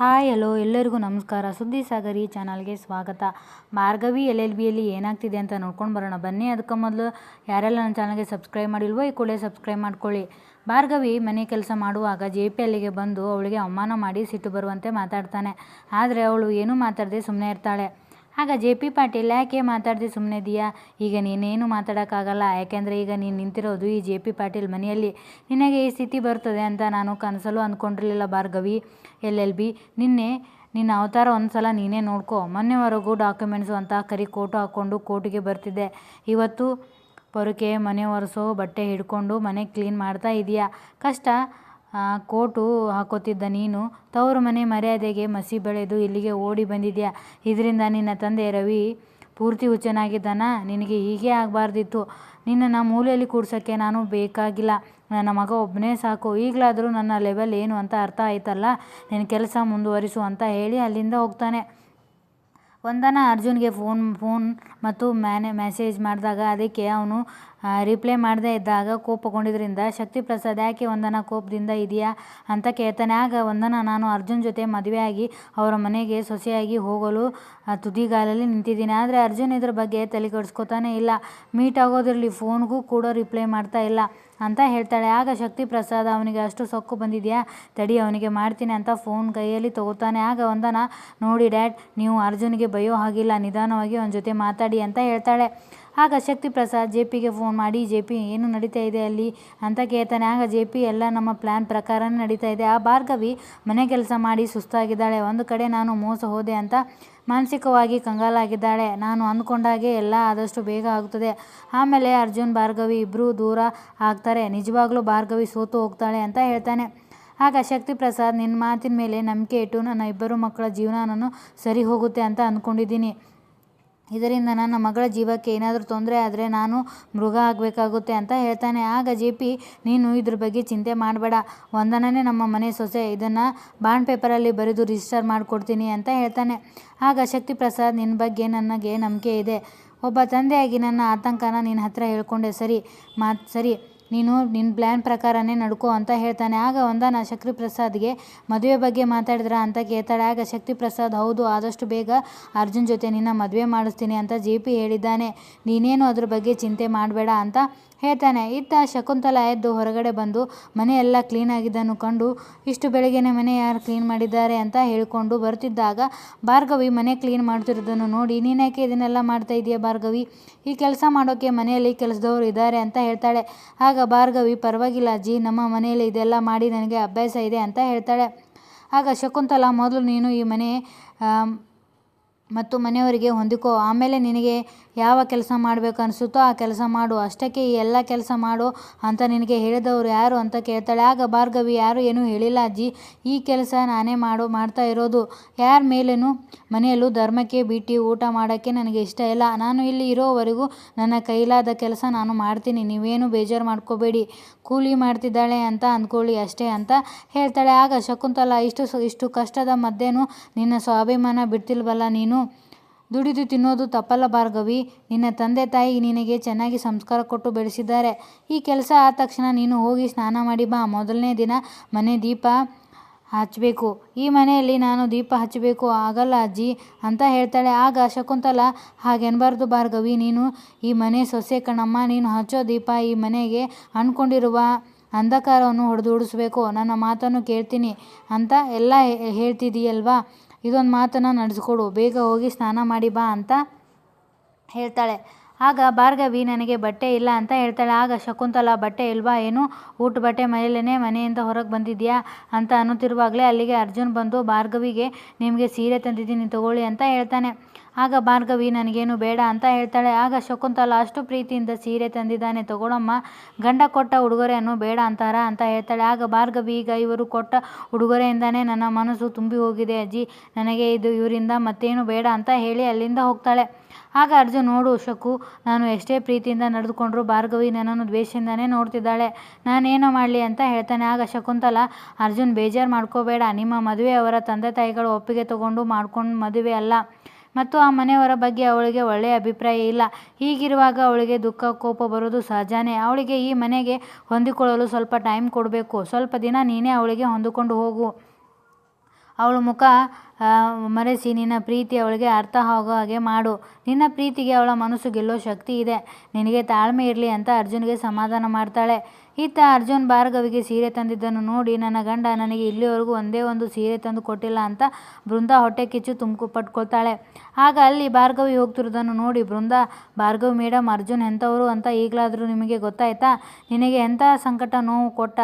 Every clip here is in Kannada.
ಹಾಯ್, ಹಲೋ, ಎಲ್ಲರಿಗೂ ನಮಸ್ಕಾರ. ಸುದ್ದಿ ಸಾಗರ್ ಚಾನಲ್ಗೆ ಸ್ವಾಗತ. ಭಾರ್ಗವಿ ಎಲ್ ಎಲ್ ಬಿಯಲ್ಲಿ ಏನಾಗ್ತಿದೆ ಅಂತ ನೋಡ್ಕೊಂಡು ಬರೋಣ. ಬನ್ನಿ, ಅದಕ್ಕೆ ಮೊದಲು ಯಾರೆಲ್ಲ ನನ್ನ ಚಾನಲ್ಗೆ ಸಬ್ಸ್ಕ್ರೈಬ್ ಮಾಡಿಲ್ವೋ ಈ ಕೂಡಲೇ ಸಬ್ಸ್ಕ್ರೈಬ್ ಮಾಡ್ಕೊಳ್ಳಿ. ಭಾರ್ಗವಿ ಮನೆ ಕೆಲಸ ಮಾಡುವಾಗ ಜೆ ಪಿ ಅಲ್ಲಿಗೆ ಬಂದು ಅವಳಿಗೆ ಅವಮಾನ ಮಾಡಿ ಸಿಟ್ಟು ಬರುವಂತೆ ಮಾತಾಡ್ತಾನೆ. ಆದರೆ ಅವಳು ಏನೂ ಮಾತಾಡದೆ ಸುಮ್ಮನೆ ಇರ್ತಾಳೆ. ಆಗ ಜೆ ಪಿ ಪಾಟೀಲ್ ಯಾಕೆ ಮಾತಾಡದೆ ಸುಮ್ಮನೆ ಇದೆಯಾ? ಈಗ ನೀನೇನು ಮಾತಾಡೋಕ್ಕಾಗಲ್ಲ? ಯಾಕೆಂದರೆ ಈಗ ನೀನು ನಿಂತಿರೋದು ಈ ಜೆ ಪಿ ಪಾಟೀಲ್ ಮನೆಯಲ್ಲಿ. ನಿನಗೆ ಈ ಸ್ಥಿತಿ ಬರ್ತದೆ ಅಂತ ನಾನು ಕನಸಲ್ಲೂ ಅಂದ್ಕೊಂಡಿರಲಿಲ್ಲ ಭಾರ್ಗವಿ. ಎಲ್ ಎಲ್, ಬಿ, ನಿನ್ನೆ ನಿನ್ನ ಅವತಾರ ಒಂದು ಸಲ ನೀನೇ ನೋಡ್ಕೊ. ಮೊನ್ನೆವರೆಗೂ ಡಾಕ್ಯುಮೆಂಟ್ಸು ಅಂತ ಕರಿ ಕೋಟು ಹಾಕ್ಕೊಂಡು ಕೋರ್ಟಿಗೆ ಬರ್ತಿದ್ದೆ. ಇವತ್ತು ಪೊರಕೆ ಮನೆ ಒರೆಸೋ ಬಟ್ಟೆ ಹಿಡ್ಕೊಂಡು ಮನೆ ಕ್ಲೀನ್ ಮಾಡ್ತಾ ಇದೆಯಾ? ಕಷ್ಟ. ಕೋಟು ಹಾಕೋತಿದ್ದ ನೀನು, ತವರು ಮನೆ ಮರ್ಯಾದೆಗೆ ಮಸಿ ಬೆಳೆದು ಇಲ್ಲಿಗೆ ಓಡಿ ಬಂದಿದ್ಯಾ? ಇದರಿಂದ ನಿನ್ನ ತಂದೆ ರವಿ ಪೂರ್ತಿ ಹುಚ್ಚನಾಗಿದ್ದಾನ? ನಿನಗೆ ಹೀಗೆ ಆಗಬಾರ್ದಿತ್ತು. ನಿನ್ನನ್ನು ಮೂಲೆಯಲ್ಲಿ ಕೂಡ್ಸೋಕ್ಕೆ ನಾನು ಬೇಕಾಗಿಲ್ಲ. ನನ್ನ ಮಗ ಒಬ್ಬನೇ ಸಾಕು. ಈಗಲಾದರೂ ನನ್ನ ಲೆವೆಲ್ ಏನು ಅಂತ ಅರ್ಥ ಆಯ್ತಲ್ಲ? ನಿನ್ನ ಕೆಲಸ ಮುಂದುವರಿಸು ಅಂತ ಹೇಳಿ ಅಲ್ಲಿಂದ ಹೋಗ್ತಾನೆ. ಒಂದನ ಅರ್ಜುನ್ಗೆ ಫೋನ್ ಫೋನ್ ಮತ್ತು ಮ್ಯಾನೆ ಮೆಸೇಜ್ ಮಾಡಿದಾಗ ಅದಕ್ಕೆ ಅವನು ರಿಪ್ಲೈ ಮಾಡದೇ ಇದ್ದಾಗ ಕೋಪಗೊಂಡಿದ್ದರಿಂದ ಶಕ್ತಿ ಪ್ರಸಾದ್ ಯಾಕೆ ವಂದನಾ ಕೋಪದಿಂದ ಇದೆಯಾ? ಅಂತ ಕೇಳ್ತಾನೆ ಆಗ ವಂದನಾ ನಾನು ಅರ್ಜುನ್ ಜೊತೆ ಮದುವೆಯಾಗಿ ಅವರ ಮನೆಗೆ ಸೊಸೆಯಾಗಿ ಹೋಗಲು ತುದಿಗಾಲಲ್ಲಿ ನಿಂತಿದ್ದೀನಿ. ಆದರೆ ಅರ್ಜುನ್ ಇದ್ರ ಬಗ್ಗೆ ತಲೆ ಕೆಡಿಸ್ಕೊತಾನೆ ಇಲ್ಲ. ಮೀಟ್ ಆಗೋದಿರಲಿ ಫೋನ್ಗೂ ಕೂಡ ರಿಪ್ಲೈ ಮಾಡ್ತಾ ಇಲ್ಲ ಅಂತ ಹೇಳ್ತಾಳೆ. ಆಗ ಶಕ್ತಿ ಪ್ರಸಾದ್, ಅವನಿಗೆ ಅಷ್ಟು ಸೊಕ್ಕು ಬಂದಿದೆಯಾ? ತಡಿ, ಅವನಿಗೆ ಮಾಡ್ತೀನಿ ಅಂತ ಫೋನ್ ಕೈಯಲ್ಲಿ ತಗೋತಾನೆ. ಆಗ ಒಂದನ ನೋಡಿ ಡ್ಯಾಡ್, ನೀವು ಅರ್ಜುನ್ಗೆ ಬಯೋ ಹಾಗಿಲ್ಲ. ನಿಧಾನವಾಗಿ ಅವನ ಜೊತೆ ಮಾತಾಡಿ ಅಂತ ಹೇಳ್ತಾಳೆ. ಆಗ ಶಕ್ತಿ ಪ್ರಸಾದ್ ಜೆ ಪಿಗೆ ಫೋನ್ ಮಾಡಿ, ಜೆ ಪಿ, ಏನು ನಡೀತಾ ಇದೆ ಅಲ್ಲಿ? ಅಂತ ಕೇಳ್ತಾನೆ. ಆಗ ಜೆ ಪಿ, ಎಲ್ಲ ನಮ್ಮ ಪ್ಲ್ಯಾನ್ ಪ್ರಕಾರನೇ ನಡೀತಾ ಇದೆ. ಆ ಭಾರ್ಗವಿ ಮನೆ ಕೆಲಸ ಮಾಡಿ ಸುಸ್ತಾಗಿದ್ದಾಳೆ. ಒಂದು ಕಡೆ ನಾನು ಮೋಸ ಹೋದೆ ಅಂತ ಮಾನಸಿಕವಾಗಿ ಕಂಗಾಲಾಗಿದ್ದಾಳೆ. ನಾನು ಅಂದ್ಕೊಂಡಾಗೆ ಎಲ್ಲ ಆದಷ್ಟು ಬೇಗ ಆಗುತ್ತದೆ. ಆಮೇಲೆ ಅರ್ಜುನ್, ಭಾರ್ಗವಿ ಇಬ್ಬರೂ ದೂರ ಆಗ್ತಾರೆ. ನಿಜವಾಗ್ಲೂ ಭಾರ್ಗವಿ ಸೋತು ಹೋಗ್ತಾಳೆ ಅಂತ ಹೇಳ್ತಾನೆ. ಆಗ ಶಕ್ತಿ ಪ್ರಸಾದ್ ನಿನ್ನ ಮಾತಿನ ಮೇಲೆ ನಂಬಿಕೆ ಇಟ್ಟು ನನ್ನ ಇಬ್ಬರು ಮಕ್ಕಳ ಜೀವನ ನಾನು ಸರಿ ಹೋಗುತ್ತೆ ಅಂತ ಅಂದ್ಕೊಂಡಿದ್ದೀನಿ ಇದರಿಂದ ನನ್ನ ಮಗಳ ಜೀವಕ್ಕೆ ಏನಾದರೂ ತೊಂದರೆ ಆದರೆ ನಾನು ಮೃಗ ಆಗಬೇಕಾಗುತ್ತೆ ಅಂತ ಹೇಳ್ತಾನೆ. ಆಗ ಜೆ ಪಿ, ನೀನು ಇದ್ರ ಬಗ್ಗೆ ಚಿಂತೆ ಮಾಡಬೇಡ. ವಂದನನೇ ನಮ್ಮ ಮನೆ ಸೊಸೆ. ಇದನ್ನು ಬಾಂಡ್ ಪೇಪರಲ್ಲಿ ಬರೆದು ರಿಜಿಸ್ಟರ್ ಮಾಡಿಕೊಡ್ತೀನಿ ಅಂತ ಹೇಳ್ತಾನೆ. ಆಗ ಶಕ್ತಿ ಪ್ರಸಾದ್ ನಿನ್ನ ಬಗ್ಗೆ ನನಗೆ ನಂಬಿಕೆ ಇದೆ. ಒಬ್ಬ ತಂದೆಯಾಗಿ ನನ್ನ ಆತಂಕನ ನಿನ್ನ ಹತ್ರ ಹೇಳ್ಕೊಂಡೆ. ಸರಿ, ಮಾತು, ಸರಿ. ನೀನು ನಿನ್ನ ಪ್ಲ್ಯಾನ್ ಪ್ರಕಾರನೇ ನಡ್ಕೊ ಅಂತ ಹೇಳ್ತಾನೆ. ಆಗ ವಂದನಾ ಶಕ್ತಿ ಪ್ರಸಾದ್ಗೆ ಮದುವೆ ಬಗ್ಗೆ ಮಾತಾಡಿದ್ರ ಅಂತ ಕೇಳ್ತಾಳೆ. ಆಗ ಶಕ್ತಿ ಪ್ರಸಾದ್ ಹೌದು, ಆದಷ್ಟು ಬೇಗ ಅರ್ಜುನ್ ಜೊತೆ ನಿನ್ನ ಮದುವೆ ಮಾಡಿಸ್ತೀನಿ ಅಂತ ಜೆ ಪಿ ಹೇಳಿದ್ದಾನೆ. ನೀನೇನು ಅದ್ರ ಬಗ್ಗೆ ಚಿಂತೆ ಮಾಡಬೇಡ ಅಂತ ಹೇಳ್ತಾನೆ. ಇತ್ತ ಶಕುಂತಲ ಎದ್ದು ಹೊರಗಡೆ ಬಂದು ಮನೆ ಎಲ್ಲ ಕ್ಲೀನ್ ಆಗಿದ್ದನ್ನು ಕಂಡು ಇಷ್ಟು ಬೆಳಗ್ಗೆನೇ ಮನೆ ಯಾರು ಕ್ಲೀನ್ ಮಾಡಿದ್ದಾರೆ ಅಂತ ಹೇಳಿಕೊಂಡು ಬರ್ತಿದ್ದಾಗ ಭಾರ್ಗವಿ ಮನೆ ಕ್ಲೀನ್ ಮಾಡ್ತಿರೋದನ್ನು ನೋಡಿ ನೀನೇಕೆ ಇದನ್ನೆಲ್ಲ ಮಾಡ್ತಾ ಇದೆಯಾ ಭಾರ್ಗವಿ? ಈ ಕೆಲಸ ಮಾಡೋಕ್ಕೆ ಮನೆಯಲ್ಲಿ ಕೆಲಸದವರು ಇದ್ದಾರೆ ಅಂತ ಹೇಳ್ತಾಳೆ. ಆಗ ಭಾರ್ಗವಿ, ಪರವಾಗಿಲ್ಲ ಅಜ್ಜಿ, ನಮ್ಮ ಮನೆಯಲ್ಲಿ ಇದೆಲ್ಲ ಮಾಡಿ ನನಗೆ ಅಭ್ಯಾಸ ಇದೆ ಅಂತ ಹೇಳ್ತಾಳೆ. ಆಗ ಶಕುಂತಲ, ಮೊದಲು ನೀನು ಈ ಮನೆ ಮತ್ತು ಮನೆಯವರಿಗೆ ಹೊಂದಿಕೋ, ಆಮೇಲೆ ನಿನಗೆ ಯಾವ ಕೆಲಸ ಮಾಡಬೇಕು ಅನಿಸುತ್ತೋ ಆ ಕೆಲಸ ಮಾಡು. ಅಷ್ಟಕ್ಕೆ ಈ ಎಲ್ಲ ಕೆಲಸ ಮಾಡು ಅಂತ ನಿನಗೆ ಹೇಳಿದವರು ಯಾರು ಅಂತ ಕೇಳ್ತಾಳೆ. ಆಗ ಭಾರ್ಗವಿ, ಯಾರು ಏನೂ ಹೇಳಿಲ್ಲ. ಅಜ್ಜಿ, ಈ ಕೆಲಸ ನಾನೇ ಮಾಡು, ಮಾಡ್ತಾ ಇರೋದು. ಯಾರ ಮೇಲೇನು ಮನೆಯಲ್ಲೂ ಧರ್ಮಕ್ಕೆ ಬಿಟ್ಟು ಊಟ ಮಾಡೋಕ್ಕೆ ನನಗೆ ಇಷ್ಟ ಇಲ್ಲ. ನಾನು ಇಲ್ಲಿ ಇರೋವರೆಗೂ ನನ್ನ ಕೈಲಾದ ಕೆಲಸ ನಾನು ಮಾಡ್ತೀನಿ. ನೀವೇನು ಬೇಜಾರು ಮಾಡ್ಕೋಬೇಡಿ. ಕೂಲಿ ಮಾಡ್ತಿದ್ದಾಳೆ ಅಂತ ಅಂದ್ಕೊಳ್ಳಿ ಅಷ್ಟೇ ಅಂತ ಹೇಳ್ತಾಳೆ. ಆಗ ಶಕುಂತಲ, ಇಷ್ಟು ಇಷ್ಟು ಕಷ್ಟದ ಮಧ್ಯೆನೂ ನಿನ್ನ ಸ್ವಾಭಿಮಾನ ಬಿಡ್ತಿಲ್ವಲ್ಲ ನೀನು? ದುಡಿದು ತಿನ್ನೋದು ತಪ್ಪಲ್ಲ ಭಾರ್ಗವಿ. ನಿನ್ನ ತಂದೆ ತಾಯಿ ನಿನಗೆ ಚೆನ್ನಾಗಿ ಸಂಸ್ಕಾರ ಕೊಟ್ಟು ಬೆಳೆಸಿದ್ದಾರೆ. ಈ ಕೆಲಸ ಆದ ತಕ್ಷಣ ನೀನು ಹೋಗಿ ಸ್ನಾನ ಮಾಡಿ ಬಾ. ಮೊದಲನೇ ದಿನ ಮನೆ ದೀಪ ಹಚ್ಚಬೇಕು ಈ ಮನೆಯಲ್ಲಿ ನಾನು ದೀಪ ಹಚ್ಚಬೇಕು ಆಗಲ್ಲ ಅಜ್ಜಿ ಅಂತ ಹೇಳ್ತಾಳೆ. ಆಗ ಶಕುಂತಲ, ಹಾಗೆನ್ಬಾರ್ದು ಭಾರ್ಗವಿ. ನೀನು ಈ ಮನೆ ಸೊಸೆ ಕಣಮ್ಮ. ನೀನು ಹಚ್ಚೋ ದೀಪ ಈ ಮನೆಗೆ ಅಂದ್ಕೊಂಡಿರುವ ಅಂಧಕಾರವನ್ನು ಹೊಡೆದೋಡಿಸ್ಬೇಕು ನನ್ನ ಮಾತನ್ನು ಕೇಳ್ತೀನಿ ಅಂತ ಎಲ್ಲ ಹೇಳ್ತಿದೀಯಲ್ವಾ? ಇದೊಂದು ಮಾತನ್ನು ನಡೆಸ್ಕೊಡು ಬೇಗ ಹೋಗಿ ಸ್ನಾನ ಮಾಡಿ ಬಾ ಅಂತ ಹೇಳ್ತಾಳೆ. ಆಗ ಭಾರ್ಗವಿ, ನನಗೆ ಬಟ್ಟೆ ಇಲ್ಲ ಅಂತ ಹೇಳ್ತಾಳೆ. ಆಗ ಶಕುಂತಲ, ಬಟ್ಟೆ ಇಲ್ವಾ? ಏನು? ಊಟ ಬಟ್ಟೆ ಮೇಲೇ ಮನೆಯಿಂದ ಹೊರಗೆ ಬಂದಿದ್ಯಾ? ಅಂತ ಅನ್ನುತ್ತಿರುವಾಗಲೇ ಅಲ್ಲಿಗೆ ಅರ್ಜುನ್ ಬಂದು, ಭಾರ್ಗವಿಗೆ ನಿಮಗೆ ಸೀರೆ ತಂದಿದ್ದೀನಿ, ತಗೊಳ್ಳಿ ಅಂತ ಹೇಳ್ತಾನೆ. ಆಗ ಭಾರ್ಗವಿ, ನನಗೇನು ಬೇಡ ಅಂತ ಹೇಳ್ತಾಳೆ. ಆಗ ಶಕುಂತಲ, ಅಷ್ಟು ಪ್ರೀತಿಯಿಂದ ಸೀರೆ ತಂದಿದ್ದಾನೆ, ತಗೊಳಮ್ಮ. ಗಂಡ ಕೊಟ್ಟ ಉಡುಗೊರೆಯನ್ನು ಬೇಡ ಅಂತಾರ? ಅಂತ ಹೇಳ್ತಾಳೆ. ಆಗ ಭಾರ್ಗವಿ, ಈಗ ಇವರು ಕೊಟ್ಟ ಉಡುಗೊರೆಯಿಂದನೇ ನನ್ನ ಮನಸ್ಸು ತುಂಬಿ ಹೋಗಿದೆ ಅಜ್ಜಿ. ನನಗೆ ಇದು ಇವರಿಂದ ಮತ್ತೇನು ಬೇಡ ಅಂತ ಹೇಳಿ ಅಲ್ಲಿಂದ ಹೋಗ್ತಾಳೆ. ಆಗ ಅರ್ಜುನ್, ನೋಡು ಶಕು ನಾನು ಎಷ್ಟೇ ಪ್ರೀತಿಯಿಂದ ನಡೆದುಕೊಂಡ್ರು ಭಾರ್ಗವಿ ನನ್ನನ್ನು ದ್ವೇಷದಿಂದನೇ ನೋಡ್ತಿದ್ದಾಳೆ. ನಾನೇನು ಮಾಡಲಿ ಅಂತ ಹೇಳ್ತಾನೆ. ಆಗ ಶಕುಂತಲ, ಅರ್ಜುನ್, ಬೇಜಾರು ಮಾಡ್ಕೋಬೇಡ. ನಿಮ್ಮ ಮದುವೆ ಅವರ ತಂದೆ ತಾಯಿಗಳು ಒಪ್ಪಿಗೆ ತಗೊಂಡು ಮಾಡ್ಕೊಂಡು ಮದುವೆ ಅಲ್ಲ. ಮತ್ತು ಆ ಮನೆಯವರ ಬಗ್ಗೆ ಅವಳಿಗೆ ಒಳ್ಳೆಯ ಅಭಿಪ್ರಾಯ ಇಲ್ಲ. ಹೀಗಿರುವಾಗ ಅವಳಿಗೆ ದುಃಖ, ಕೋಪ ಬರೋದು ಸಹಜನೇ. ಅವಳಿಗೆ ಈ ಮನೆಗೆ ಹೊಂದಿಕೊಳ್ಳಲು ಸ್ವಲ್ಪ ಟೈಮ್ ಕೊಡಬೇಕು. ಸ್ವಲ್ಪ ದಿನ ನೀನೇ ಅವಳಿಗೆ ಹೊಂದಿಕೊಂಡು ಹೋಗು. ಅವಳ ಮುಖ ಮರೆಸಿ ನಿನ್ನ ಪ್ರೀತಿ ಅವಳಿಗೆ ಅರ್ಥ ಆಗೋ ಹಾಗೆ ಮಾಡು. ನಿನ್ನ ಪ್ರೀತಿಗೆ ಅವಳ ಮನಸ್ಸು ಗೆಲ್ಲೋ ಶಕ್ತಿ ಇದೆ. ನಿನಗೆ ತಾಳ್ಮೆ ಇರಲಿ ಅಂತ ಅರ್ಜುನ್ಗೆ ಸಮಾಧಾನ ಮಾಡ್ತಾಳೆ. ಇತ್ತ ಅರ್ಜುನ್ ಭಾರ್ಗವಿಗೆ ಸೀರೆ ತಂದಿದ್ದನ್ನು ನೋಡಿ ನನ್ನ ಗಂಡ ನನಗೆ ಇಲ್ಲಿವರೆಗೂ ಒಂದೇ ಒಂದು ಸೀರೆ ತಂದು ಕೊಟ್ಟಿಲ್ಲ ಅಂತ ಬೃಂದ ಹೊಟ್ಟೆ ಕಿಚ್ಚು ತುಮಕು ಪಟ್ಕೊಳ್ತಾಳೆ. ಆಗ ಅಲ್ಲಿ ಭಾರ್ಗವಿ ಹೋಗ್ತಿರೋದನ್ನು ನೋಡಿ ಬೃಂದ, ಭಾರ್ಗವಿ ಮೇಡಮ್ ಅರ್ಜುನ್ ಎಂಥವರು ಅಂತ ಈಗಲಾದರೂ ನಿಮಗೆ ಗೊತ್ತಾಯ್ತಾ? ನಿನಗೆ ಎಂಥ ಸಂಕಟ ನೋವು ಕೊಟ್ಟ?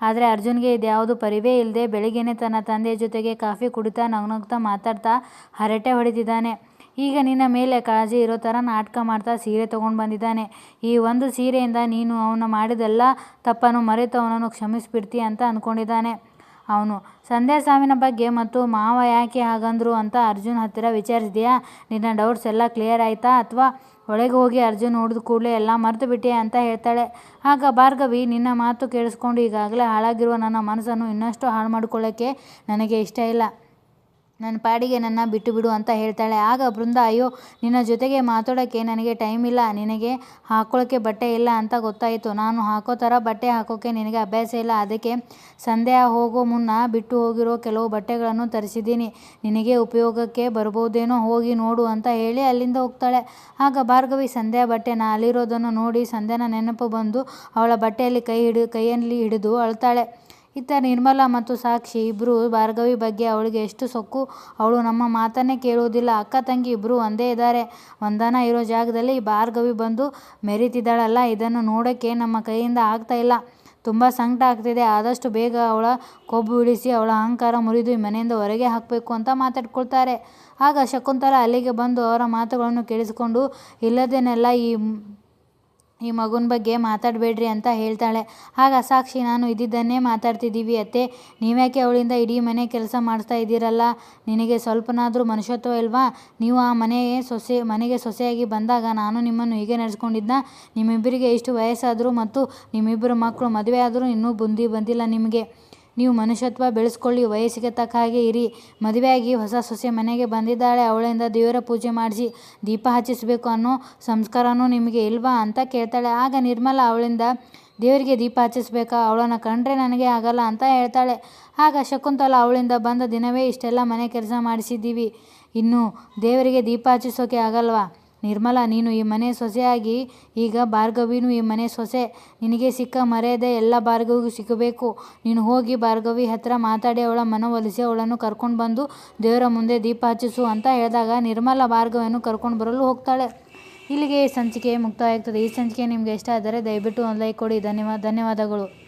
ಆದರೆ ಅರ್ಜುನ್ಗೆ ಇದ್ಯಾವುದು ಪರಿವೇ ಇಲ್ಲದೆ ಬೆಳಿಗ್ಗೆನೆ ತನ್ನ ತಂದೆಯ ಜೊತೆಗೆ ಕಾಫಿ ಕುಡಿತಾ ನಗ್ನಗ್ತಾ ಮಾತಾಡ್ತಾ ಹರಟೆ ಹೊಡಿತಿದ್ದಾನೆ ಈಗ ನಿನ್ನ ಮೇಲೆ ಕಾಳಜಿ ಇರೋ ಥರ ನಾಟಕ ಮಾಡ್ತಾ ಸೀರೆ ತೊಗೊಂಡು ಬಂದಿದ್ದಾನೆ. ಈ ಒಂದು ಸೀರೆಯಿಂದ ನೀನು ಅವನು ಮಾಡಿದೆಲ್ಲ ತಪ್ಪನ್ನು ಮರೆತು ಅವನನ್ನು ಕ್ಷಮಿಸಿಬಿಡ್ತೀಯ ಅಂತ ಅಂದ್ಕೊಂಡಿದ್ದಾನೆ ಅವನು, ಸಂಧ್ಯಾ ಸಾವಿನ ಬಗ್ಗೆ ಮತ್ತು ಮಾವ ಯಾಕೆ ಹಾಗಂದ್ರು ಅಂತ ಅರ್ಜುನ್ ಹತ್ತಿರ ವಿಚಾರಿಸಿದೆಯಾ? ನಿನ್ನ ಡೌಟ್ಸ್ ಎಲ್ಲ ಕ್ಲಿಯರ್ ಆಯಿತಾ? ಅಥವಾ ಒಳಗೆ ಹೋಗಿ ಅರ್ಜುನ್ ನೋಡಿದ ಕೂಡಲೇ ಎಲ್ಲ ಮರೆತು ಬಿಟ್ಟೆ ಅಂತ ಹೇಳ್ತಾಳೆ. ಆಗ ಭಾರ್ಗವಿ, ನಿನ್ನ ಮಾತು ಕೇಳಿಸ್ಕೊಂಡು ಈಗಾಗಲೇ ಹಾಳಾಗಿರುವ ನನ್ನ ಮನಸ್ಸನ್ನು ಇನ್ನಷ್ಟು ಹಾಳು ಮಾಡಿಕೊಳ್ಳೋಕ್ಕೆ ನನಗೆ ಇಷ್ಟ ಇಲ್ಲ. ನನ್ನ ಪಾಡಿಗೆ ನನ್ನ ಬಿಟ್ಟು ಬಿಡು ಅಂತ ಹೇಳ್ತಾಳೆ. ಆಗ ಬೃಂದ, ಅಯ್ಯೋ, ನಿನ್ನ ಜೊತೆಗೆ ಮಾತಾಡೋಕ್ಕೆ ನನಗೆ ಟೈಮ್ ಇಲ್ಲ, ನಿನಗೆ ಹಾಕೊಳ್ಳೋಕ್ಕೆ ಬಟ್ಟೆ ಇಲ್ಲ ಅಂತ ಗೊತ್ತಾಯಿತು. ನಾನು ಹಾಕೋ ಥರ ಬಟ್ಟೆ ಹಾಕೋಕ್ಕೆ ನಿನಗೆ ಅಭ್ಯಾಸ ಇಲ್ಲ. ಅದಕ್ಕೆ ಸಂಧ್ಯಾ ಹೋಗೋ ಮುನ್ನ ಬಿಟ್ಟು ಹೋಗಿರೋ ಕೆಲವು ಬಟ್ಟೆಗಳನ್ನು ತರಿಸಿದ್ದೀನಿ. ನಿನಗೆ ಉಪಯೋಗಕ್ಕೆ ಬರ್ಬೋದೇನೋ ಹೋಗಿ ನೋಡು ಅಂತ ಹೇಳಿ ಅಲ್ಲಿಂದ ಹೋಗ್ತಾಳೆ. ಆಗ ಭಾರ್ಗವಿ ಸಂಧ್ಯಾ ಬಟ್ಟೆನ ಅಲ್ಲಿರೋದನ್ನು ನೋಡಿ ಸಂಧ್ಯಾನ ನೆನಪು ಬಂದು ಅವಳ ಬಟ್ಟೆಯಲ್ಲಿ ಕೈ ಹಿಡಿ, ಕೈಯಲ್ಲಿ ಹಿಡಿದು ಅಳ್ತಾಳೆ. ಇತ್ತ ನಿರ್ಮಲಾ ಮತ್ತು ಸಾಕ್ಷಿ ಇಬ್ಬರು ಭಾರ್ಗವಿ ಬಗ್ಗೆ ಅವಳಿಗೆ ಎಷ್ಟು ಸೊಕ್ಕು? ಅವಳು ನಮ್ಮ ಮಾತನ್ನೇ ಕೇಳುವುದಿಲ್ಲ. ಅಕ್ಕ, ತಂಗಿ ಇಬ್ಬರು ಒಂದೇ ಇದ್ದಾರೆ. ಒಂದನ ಇರೋ ಜಾಗದಲ್ಲಿ ಭಾರ್ಗವಿ ಬಂದು ಮೆರೀತಿದ್ದಾಳಲ್ಲ. ಇದನ್ನು ನೋಡೋಕ್ಕೆ ನಮ್ಮ ಕೈಯಿಂದ ಆಗ್ತಾ ಇಲ್ಲ. ತುಂಬ ಸಂಕಟ ಆಗ್ತಿದೆ. ಆದಷ್ಟು ಬೇಗ ಅವಳ ಕೊಬ್ಬು ಇಳಿಸಿ ಅವಳ ಅಹಂಕಾರ ಮುರಿದು ಈ ಮನೆಯಿಂದ ಹೊರಗೆ ಹಾಕಬೇಕು ಅಂತ ಮಾತಾಡ್ಕೊಳ್ತಾರೆ. ಆಗ ಶಕುಂತಲ ಅಲ್ಲಿಗೆ ಬಂದು ಅವರ ಮಾತುಗಳನ್ನು ಕೇಳಿಸಿಕೊಂಡು, ಇಲ್ಲದೇನೆಲ್ಲ ಈ ಈ ಮಗುನ ಬಗ್ಗೆ ಮಾತಾಡಬೇಡ್ರಿ ಅಂತ ಹೇಳ್ತಾಳೆ. ಆಗ ಸಾಕ್ಷಿ ನಾನು ಇದ್ದಿದ್ದನ್ನೇ ಮಾತಾಡ್ತಿದ್ದೀವಿ ಅತ್ತೆ. ನೀವ್ಯಾಕೆ ಅವಳಿಂದ ಇಡೀ ಮನೆ ಕೆಲಸ ಮಾಡಿಸ್ತಾ ಇದ್ದೀರಲ್ಲ? ನಿನಗೆ ಸ್ವಲ್ಪನಾದರೂ ಮನುಷ್ಯತ್ವ ಇಲ್ವಾ? ನೀವು ಆ ಮನೆ ಸೊಸೆ, ಮನೆಗೆ ಸೊಸೆಯಾಗಿ ಬಂದಾಗ ನಾನು ನಿಮ್ಮನ್ನು ಹೀಗೆ ನಡೆಸ್ಕೊಂಡಿದ್ದ ನಿಮ್ಮಿಬ್ಬರಿಗೆ ಇಷ್ಟು ವಯಸ್ಸಾದರೂ ಮತ್ತು ನಿಮ್ಮಿಬ್ಬರು ಮಕ್ಕಳು ಮದುವೆ ಆದರೂ ಇನ್ನೂ ಬುಂದಿ ಬಂದಿಲ್ಲ ನಿಮಗೆ. ನೀವು ಮನುಷ್ಯತ್ವ ಬೆಳೆಸ್ಕೊಳ್ಳಿ, ವಯಸ್ಸಿಗೆ ತಕ್ಕ ಹಾಗೆ ಇರಿ. ಮದುವೆಯಾಗಿ ಹೊಸ ಸೊಸೆ ಮನೆಗೆ ಬಂದಿದ್ದಾಳೆ, ಅವಳಿಂದ ದೇವರ ಪೂಜೆ ಮಾಡಿಸಿ ದೀಪ ಹಚ್ಚಿಸಬೇಕು ಅನ್ನೋ ಸಂಸ್ಕಾರನೂ ನಿಮಗೆ ಇಲ್ವಾ ಅಂತ ಕೇಳ್ತಾಳೆ. ಆಗ ನಿರ್ಮಲ ಅವಳಿಂದ, ದೇವರಿಗೆ ದೀಪ ಹಚ್ಚಿಸ್ಬೇಕಾ? ಅವಳನ್ನು ಕಂಡ್ರೆ ನನಗೆ ಆಗಲ್ಲ ಅಂತ ಹೇಳ್ತಾಳೆ. ಆಗ ಶಕುಂತಲ ಅವಳಿಂದ ಬಂದ ದಿನವೇ ಇಷ್ಟೆಲ್ಲ ಮನೆ ಕೆಲಸ ಮಾಡಿಸಿದ್ದೀವಿ. ಇನ್ನು ದೇವರಿಗೆ ದೀಪ ಹಚ್ಚಿಸೋಕೆ ಆಗಲ್ವಾ? ನಿರ್ಮಲಾ, ನೀನು ಈ ಮನೆ ಸೊಸೆಯಾಗಿ. ಈಗ ಭಾರ್ಗವಿನೂ ಈ ಮನೆ ಸೊಸೆ. ನಿನಗೆ ಸಿಕ್ಕ ಮರ್ಯಾದೆ ಎಲ್ಲ ಭಾರ್ಗವಿಗೂ ಸಿಗಬೇಕು. ನೀನು ಹೋಗಿ ಭಾರ್ಗವಿ ಹತ್ರ ಮಾತಾಡಿ, ಅವಳ ಮನವೊಲಿಸಿ ಅವಳನ್ನು ಕರ್ಕೊಂಡು ಬಂದು ದೇವರ ಮುಂದೆ ದೀಪ ಹಚ್ಚಿಸು ಅಂತ ಹೇಳಿದಾಗ ನಿರ್ಮಲಾ ಭಾರ್ಗವಿಯನ್ನು ಕರ್ಕೊಂಡು ಬರಲು ಹೋಗ್ತಾಳೆ. ಇಲ್ಲಿಗೆ ಈ ಸಂಚಿಕೆ ಮುಕ್ತಾಯ ಆಗ್ತದೆ ಈ ಸಂಚಿಕೆ ನಿಮಗೆ ಇಷ್ಟ ಆದರೆ ದಯವಿಟ್ಟು ಒಂದು ಲೈಕ್ ಕೊಡಿ. ಧನ್ಯವಾದ, ಧನ್ಯವಾದಗಳು.